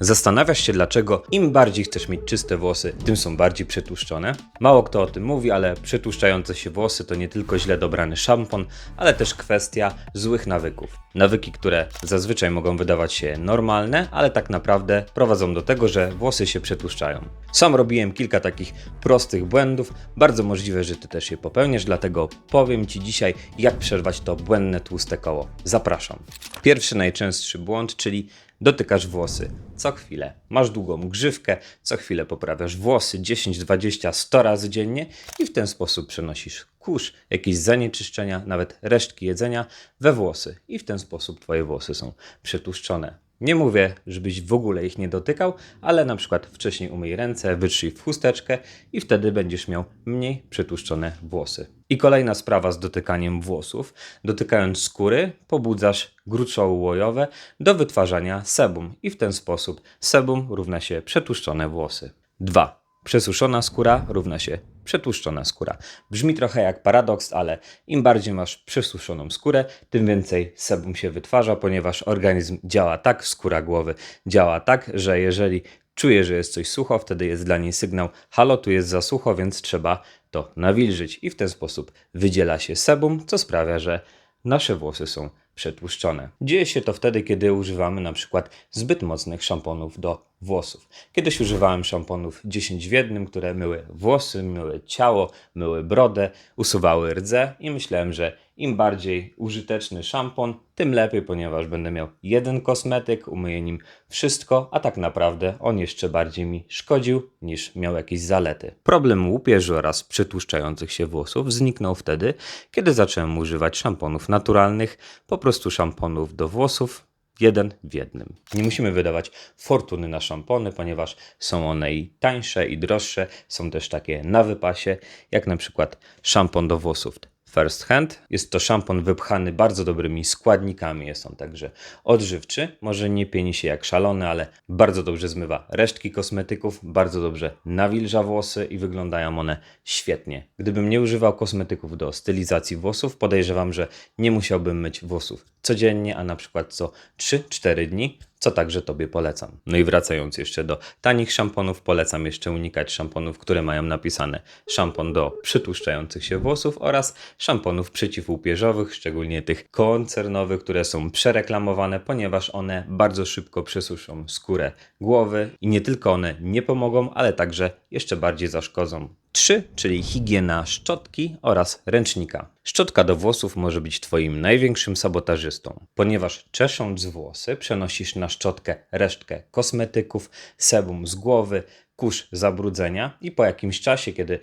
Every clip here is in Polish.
Zastanawiasz się, dlaczego im bardziej chcesz mieć czyste włosy, tym są bardziej przetłuszczone? Mało kto o tym mówi, ale przetłuszczające się włosy to nie tylko źle dobrany szampon, ale też kwestia złych nawyków. Nawyki, które zazwyczaj mogą wydawać się normalne, ale tak naprawdę prowadzą do tego, że włosy się przetłuszczają. Sam robiłem kilka takich prostych błędów, bardzo możliwe, że ty też je popełnisz, dlatego powiem ci dzisiaj, jak przerwać to błędne tłuste koło. Zapraszam. Pierwszy najczęstszy błąd, czyli dotykasz włosy co chwilę. Masz długą grzywkę, co chwilę poprawiasz włosy 10, 20, 100 razy dziennie i w ten sposób przenosisz kurz, jakieś zanieczyszczenia, nawet resztki jedzenia we włosy i w ten sposób twoje włosy są przetłuszczone. Nie mówię, żebyś w ogóle ich nie dotykał, ale na przykład wcześniej umyj ręce, wytrzyj w chusteczkę i wtedy będziesz miał mniej przetłuszczone włosy. I kolejna sprawa z dotykaniem włosów. Dotykając skóry, pobudzasz gruczoły łojowe do wytwarzania sebum i w ten sposób sebum równa się przetłuszczone włosy. 2. Przesuszona skóra równa się przetłuszczona skóra. Brzmi trochę jak paradoks, ale im bardziej masz przesuszoną skórę, tym więcej sebum się wytwarza, ponieważ organizm działa tak, skóra głowy działa tak, że jeżeli czuje, że jest coś sucho, wtedy jest dla niej sygnał: halo, tu jest za sucho, więc trzeba to nawilżyć. I w ten sposób wydziela się sebum, co sprawia, że nasze włosy są przetłuszczone. Dzieje się to wtedy, kiedy używamy na przykład zbyt mocnych szamponów do włosów. Kiedyś używałem szamponów 10 w jednym, które myły włosy, myły ciało, myły brodę, usuwały rdze i myślałem, że im bardziej użyteczny szampon, tym lepiej, ponieważ będę miał jeden kosmetyk, umyję nim wszystko, a tak naprawdę on jeszcze bardziej mi szkodził niż miał jakieś zalety. Problem łupieży oraz przetłuszczających się włosów zniknął wtedy, kiedy zacząłem używać szamponów naturalnych, po prostu szamponów do włosów, jeden w jednym. Nie musimy wydawać fortuny na szampony, ponieważ są one i tańsze, i droższe. Są też takie na wypasie, jak na przykład szampon do włosów First Hand. Jest to szampon wypchany bardzo dobrymi składnikami. Jest on także odżywczy. Może nie pieni się jak szalony, ale bardzo dobrze zmywa resztki kosmetyków, bardzo dobrze nawilża włosy i wyglądają one świetnie. Gdybym nie używał kosmetyków do stylizacji włosów, podejrzewam, że nie musiałbym myć włosów codziennie, a na przykład co 3-4 dni, co także Tobie polecam. No i wracając jeszcze do tanich szamponów, polecam jeszcze unikać szamponów, które mają napisane szampon do przytłuszczających się włosów oraz szamponów przeciwłupieżowych, szczególnie tych koncernowych, które są przereklamowane, ponieważ one bardzo szybko przesuszą skórę głowy i nie tylko one nie pomogą, ale także jeszcze bardziej zaszkodzą. 3, czyli higiena szczotki oraz ręcznika. Szczotka do włosów może być Twoim największym sabotażystą, ponieważ czesząc włosy przenosisz na szczotkę resztkę kosmetyków, sebum z głowy, kurz zabrudzenia i po jakimś czasie, kiedy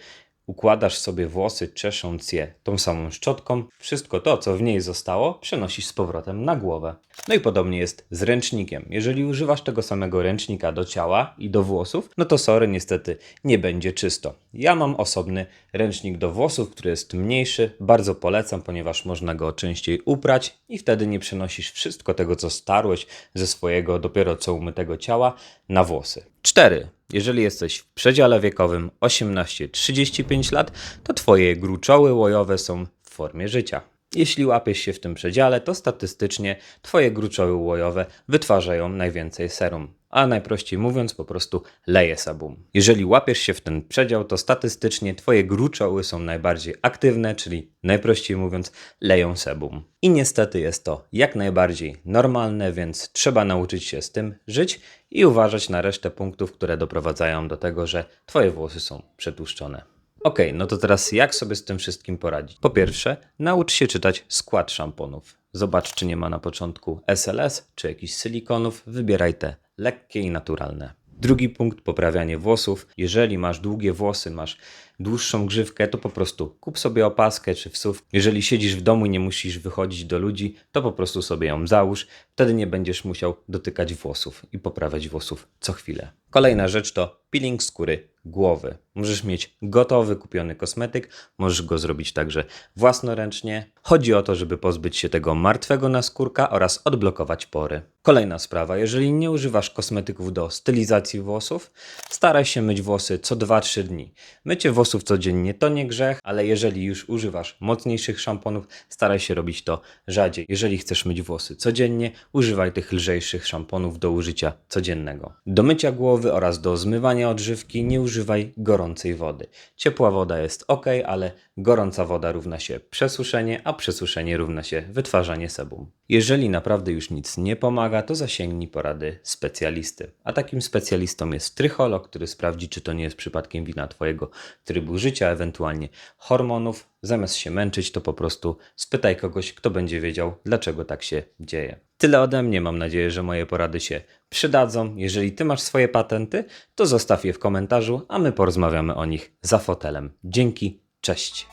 układasz sobie włosy, czesząc je tą samą szczotką, wszystko to, co w niej zostało, przenosisz z powrotem na głowę. No i podobnie jest z ręcznikiem. Jeżeli używasz tego samego ręcznika do ciała i do włosów, no to sorry, niestety nie będzie czysto. Ja mam osobny ręcznik do włosów, który jest mniejszy, bardzo polecam, ponieważ można go częściej uprać i wtedy nie przenosisz wszystko tego, co starłeś ze swojego dopiero co umytego ciała na włosy. 4. Jeżeli jesteś w przedziale wiekowym 18-35 lat, to Twoje gruczoły łojowe są w formie życia. Jeśli łapiesz się w tym przedziale, to statystycznie Twoje gruczoły łojowe wytwarzają najwięcej serum. A najprościej mówiąc, po prostu leje sebum. Jeżeli łapiesz się w ten przedział, to statystycznie Twoje gruczoły są najbardziej aktywne, czyli najprościej mówiąc, leją sebum. I niestety jest to jak najbardziej normalne, więc trzeba nauczyć się z tym żyć i uważać na resztę punktów, które doprowadzają do tego, że Twoje włosy są przetłuszczone. Ok, no to teraz jak sobie z tym wszystkim poradzić? Po pierwsze, naucz się czytać skład szamponów. Zobacz, czy nie ma na początku SLS, czy jakichś silikonów. Wybieraj te lekkie i naturalne. Drugi punkt, poprawianie włosów. Jeżeli masz długie włosy, masz dłuższą grzywkę, to po prostu kup sobie opaskę czy wsów. Jeżeli siedzisz w domu i nie musisz wychodzić do ludzi, to po prostu sobie ją załóż. Wtedy nie będziesz musiał dotykać włosów i poprawiać włosów co chwilę. Kolejna rzecz to peeling skóry głowy. Możesz mieć gotowy, kupiony kosmetyk, możesz go zrobić także własnoręcznie. Chodzi o to, żeby pozbyć się tego martwego naskórka oraz odblokować pory. Kolejna sprawa, jeżeli nie używasz kosmetyków do stylizacji włosów, staraj się myć włosy co 2-3 dni. Mycie włosów codziennie to nie grzech, ale jeżeli już używasz mocniejszych szamponów, staraj się robić to rzadziej. Jeżeli chcesz myć włosy codziennie, używaj tych lżejszych szamponów do użycia codziennego. Do mycia głowy oraz do zmywania odżywki nie używaj gorącej wody. Ciepła woda jest ok, ale gorąca woda równa się przesuszenie, a przesuszenie równa się wytwarzanie sebum. Jeżeli naprawdę już nic nie pomaga, to zasięgnij porady specjalisty. A takim specjalistą jest trycholog, który sprawdzi, czy to nie jest przypadkiem wina Twojego trybu życia, ewentualnie hormonów. Zamiast się męczyć, to po prostu spytaj kogoś, kto będzie wiedział, dlaczego tak się dzieje. Tyle ode mnie. Mam nadzieję, że moje porady się przydadzą. Jeżeli Ty masz swoje patenty, to zostaw je w komentarzu, a my porozmawiamy o nich za fotelem. Dzięki, cześć.